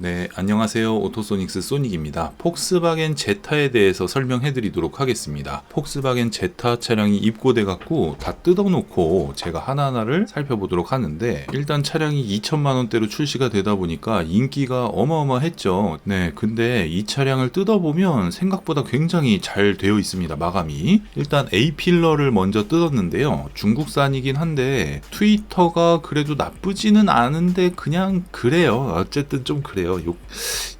네, 안녕하세요. 오토소닉스 소닉입니다. 폭스바겐 제타에 대해서 설명해 드리도록 하겠습니다. 폭스바겐 제타 차량이 입고돼 갖고 다 뜯어놓고 제가 하나하나를 살펴보도록 하는데 일단 차량이 2천만 원대로 출시가 되다 보니까 인기가 어마어마했죠. 네, 근데 이 차량을 뜯어보면 생각보다 굉장히 잘 되어 있습니다. 마감이. 일단 A 필러를 먼저 뜯었는데요. 중국산이긴 한데 트위터가 그래도 나쁘지는 않은데 그냥 그래요. 어쨌든 좀 그래요. 요-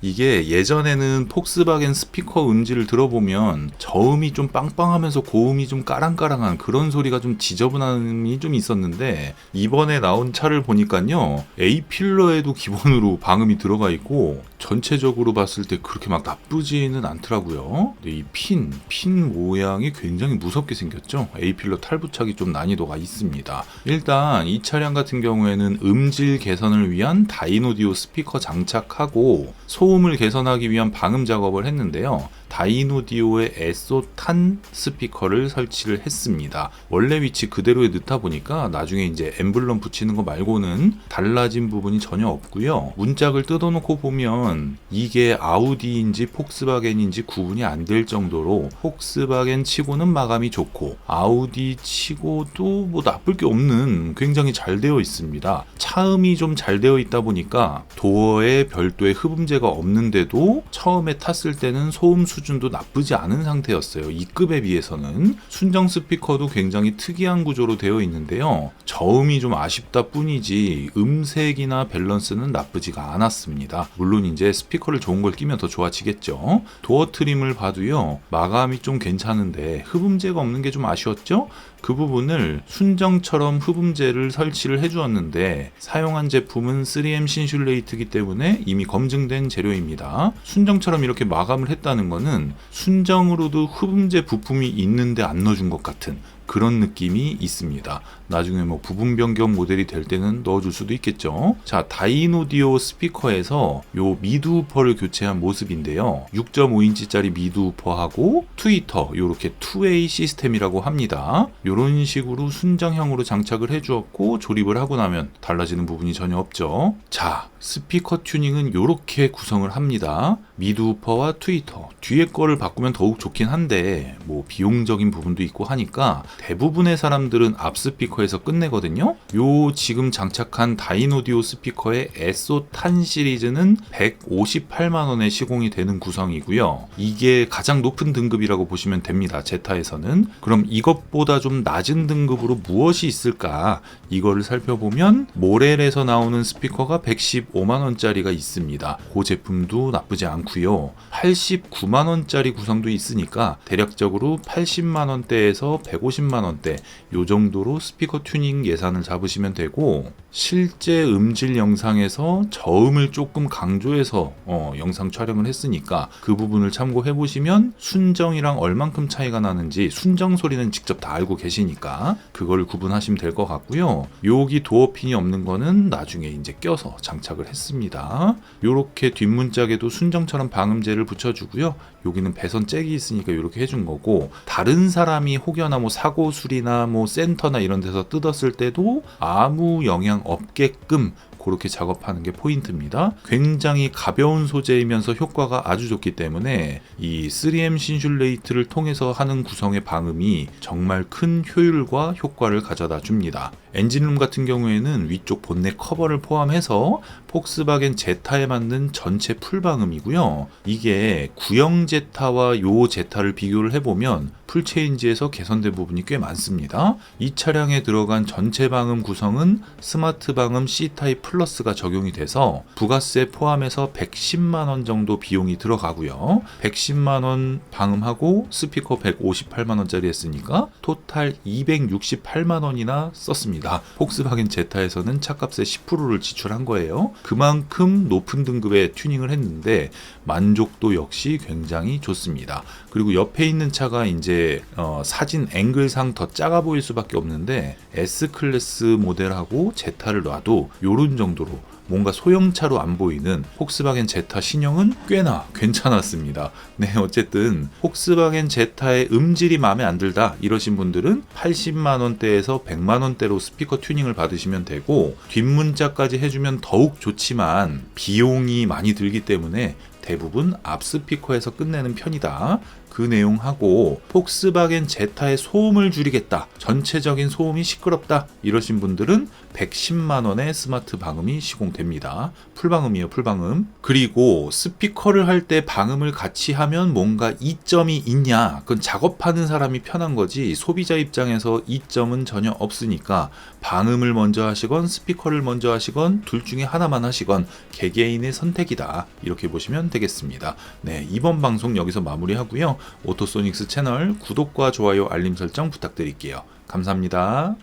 이게 예전에는 폭스바겐 스피커 음질을 들어보면 저음이 좀 빵빵하면서 고음이 좀 까랑까랑한 그런 소리가 좀 지저분함이 좀 있었는데 이번에 나온 차를 보니까요 A 필러에도 기본으로 방음이 들어가 있고 전체적으로 봤을 때 그렇게 막 나쁘지는 않더라고요. 이 핀, 핀 모양이 굉장히 무섭게 생겼죠. A 필러 탈부착이 좀 난이도가 있습니다. 일단 이 차량 같은 경우에는 음질 개선을 위한 다이노디오 스피커 장착 하고 소음을 개선하기 위한 방음 작업을 했는데요. 다이노디오의 에소탄 스피커를 설치를 했습니다. 원래 위치 그대로에 넣다 보니까 나중에 이제 엠블럼 붙이는 거 말고는 달라진 부분이 전혀 없고요. 문짝을 뜯어놓고 보면 이게 아우디인지 폭스바겐인지 구분이 안 될 정도로 폭스바겐 치고는 마감이 좋고 아우디 치고도 뭐 나쁠 게 없는 굉장히 잘 되어 있습니다. 차음이 좀 잘 되어 있다 보니까 도어에 별도의 흡음재가 없는데도 처음에 탔을 때는 소음 수 준도 나쁘지 않은 상태였어요. 이 급에 비해서는 순정 스피커도 굉장히 특이한 구조로 되어 있는데요. 저음이 좀 아쉽다 뿐이지 음색이나 밸런스는 나쁘지가 않았습니다. 물론 이제 스피커를 좋은 걸 끼면 더 좋아지겠죠. 도어 트림을 봐도요. 마감이 좀 괜찮은데 흡음재가 없는 게 좀 아쉬웠죠? 그 부분을 순정처럼 흡음재를 설치를 해주었는데 사용한 제품은 3M 신슐레이트이기 때문에 이미 검증된 재료입니다. 순정처럼 이렇게 마감을 했다는 거는 순정으로도 흡음재 부품이 있는데 안 넣어준 것 같은 그런 느낌이 있습니다. 나중에 뭐 부분 변경 모델이 될 때는 넣어줄 수도 있겠죠. 자, 다이노디오 스피커에서 요 미드 우퍼를 교체한 모습인데요. 6.5인치짜리 미드 우퍼하고 트위터 요렇게 2A 시스템이라고 합니다. 요런 식으로 순정형으로 장착을 해주었고 조립을 하고 나면 달라지는 부분이 전혀 없죠. 자, 스피커 튜닝은 요렇게 구성을 합니다. 미드 우퍼와 트위터 뒤에 거를 바꾸면 더욱 좋긴 한데 뭐 비용적인 부분도 있고 하니까 대부분의 사람들은 앞 스피커에서 끝내거든요. 요 지금 장착한 다이노디오 스피커의 에소탄 시리즈는 158만 원에 시공이 되는 구성이고요. 이게 가장 높은 등급이라고 보시면 됩니다. 제타에서는 그럼 이것보다 좀 낮은 등급으로 무엇이 있을까? 이거를 살펴보면 모렐에서 나오는 스피커가 115만 원짜리가 있습니다. 그 제품도 나쁘지 않고요. 89만 원짜리 구성도 있으니까 대략적으로 80만 원대에서 150만 원대 요 정도로 스피커 튜닝 예산을 잡으시면 되고 실제 음질 영상에서 저음을 조금 강조해서 어, 영상 촬영을 했으니까 그 부분을 참고해 보시면 순정이랑 얼만큼 차이가 나는지 순정 소리는 직접 다 알고 계시니까 그걸 구분하시면 될 것 같고요. 여기 도어핀이 없는 거는 나중에 이제 껴서 장착을 했습니다. 요렇게 뒷문짝에도 순정처럼 방음제를 붙여주고요. 여기는 배선 잭이 있으니까 이렇게 해준 거고 다른 사람이 혹여나 뭐 사고 수리나 뭐 센터나 이런 데서 뜯었을 때도 아무 영향 없게끔 그렇게 작업하는 게 포인트입니다. 굉장히 가벼운 소재이면서 효과가 아주 좋기 때문에 이 3M 신슐레이트를 통해서 하는 구성의 방음이 정말 큰 효율과 효과를 가져다 줍니다. 엔진룸 같은 경우에는 위쪽 본넷 커버를 포함해서 폭스바겐 제타에 맞는 전체 풀방음이고요. 이게 구형 제타와 요 제타를 비교를 해보면 풀체인지에서 개선된 부분이 꽤 많습니다. 이 차량에 들어간 전체 방음 구성은 스마트 방음 C타입 플러스가 적용이 돼서 부가세 포함해서 110만 원 정도 비용이 들어가고요. 110만 원 방음하고 스피커 158만 원짜리 했으니까 토탈 268만 원이나 썼습니다. 폭스바겐 제타에서는 차값의 10%를 지출한 거예요. 그만큼 높은 등급의 튜닝을 했는데 만족도 역시 굉장히 좋습니다. 그리고 옆에 있는 차가 이제 어, 사진 앵글상 더 작아 보일 수밖에 없는데 S 클래스 모델하고 제타를 놔도 요런 정도로 뭔가 소형차로 안 보이는 폭스바겐 제타 신형은 꽤나 괜찮았습니다. 네, 어쨌든 폭스바겐 제타의 음질이 마음에 안 들다 이러신 분들은 80만 원대에서 100만 원대로 스피커 튜닝을 받으시면 되고 뒷문자까지 해주면 더욱 좋지만 비용이 많이 들기 때문에 대부분 앞 스피커에서 끝내는 편이다. 그 내용하고 폭스바겐 제타의 소음을 줄이겠다. 전체적인 소음이 시끄럽다. 이러신 분들은 110만 원의 스마트 방음이 시공됩니다. 풀방음이에요, 풀방음. 그리고 스피커를 할 때 방음을 같이 하면 뭔가 이점이 있냐? 그건 작업하는 사람이 편한 거지 소비자 입장에서 이점은 전혀 없으니까 방음을 먼저 하시건 스피커를 먼저 하시건 둘 중에 하나만 하시건 개개인의 선택이다. 이렇게 보시면 되겠습니다. 네, 이번 방송 여기서 마무리하고요. 오토소닉스 채널 구독과 좋아요, 알림 설정 부탁드릴게요. 감사합니다.